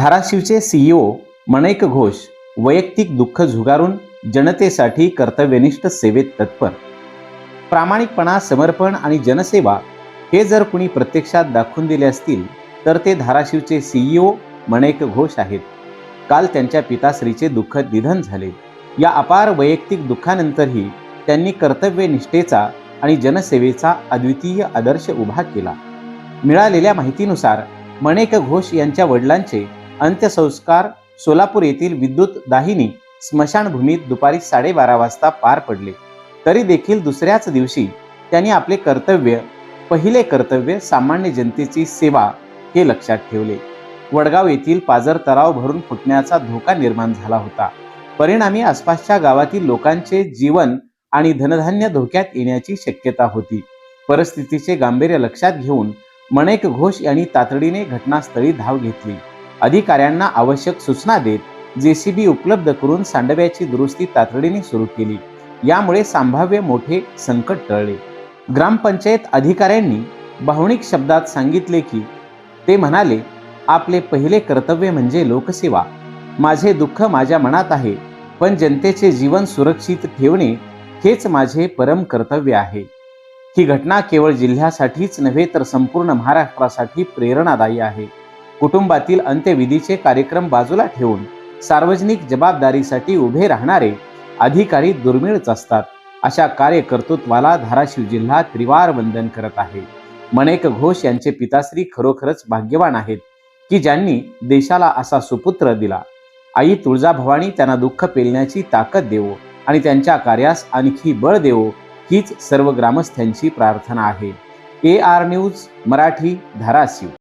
धाराशिवचे CEO मणैक Ghosh वैयक्तिक दुःख झुगारून जनतेसाठी कर्तव्यनिष्ठ सेवेत तत्पर. प्रामाणिकपणा समर्पण आणि जनसेवा हे जर कुणी प्रत्यक्षात दाखवून दिले असतील तर ते धाराशिवचे सीईओ मनैक घोष आहेत. काल त्यांच्या पिताश्रीचे दुःख निधन झाले. या अपार वैयक्तिक दुःखानंतरही त्यांनी कर्तव्यनिष्ठेचा आणि जनसेवेचा अद्वितीय आदर्श उभा केला. मिळालेल्या माहितीनुसार मणेक घोष यांच्या वडिलांचे अंत्यसंस्कार सोलापूर येथील विद्युत दाहिनी स्मशानभूमीत दुपारी साडेबारा वाजता पार पडले. तरी देखील दुसऱ्याच दिवशी त्यांनी आपले कर्तव्य पहिले कर्तव्य सामान्य जनतेची सेवा हे लक्षात ठेवले. वडगाव येथील पाजर तराव भरून फुटण्याचा धोका निर्माण झाला होता. परिणामी आसपासच्या गावातील लोकांचे जीवन आणि धनधान्य धोक्यात येण्याची शक्यता होती. परिस्थितीचे गांभीर्य लक्षात घेऊन मणेक घोष यांनी तातडीने घटनास्थळी धाव घेतली. अधिकाऱ्यांना आवश्यक सूचना देत जेसीबी उपलब्ध करून सांडव्याची दुरुस्ती तातडीने सुरू केली. यामुळे संभाव्य मोठे संकट टळले. ग्रामपंचायत अधिकाऱ्यांनी भावनिक शब्दात सांगितले की ते म्हणाले आपले पहिले कर्तव्य म्हणजे लोकसेवा. माझे दुःख माझ्या मनात आहे पण जनतेचे जीवन सुरक्षित ठेवणे हेच माझे परम कर्तव्य आहे. ही घटना केवळ जिल्ह्यासाठीच नव्हे तर संपूर्ण महाराष्ट्रासाठी प्रेरणादायी आहे. कुटुंबातील अंत्यविधीचे कार्यक्रम बाजूला ठेवून सार्वजनिक जबाबदारीसाठी उभे राहणारे अधिकारी दुर्मिळच असतात. अशा कार्यकर्तृत्वाला धाराशिव जिल्हा त्रिवार वंदन करत आहे. मणेक घोष यांचे पिताश्री खरोखरच भाग्यवान आहेत की ज्यांनी देशाला असा सुपुत्र दिला. आई तुळजाभवानी त्यांना दुःख पेलण्याची ताकद देवो आणि त्यांच्या कार्यास आणखी बळ देवो हीच सर्व ग्रामस्थांची प्रार्थना आहे. A R news Marathi Dharashiv.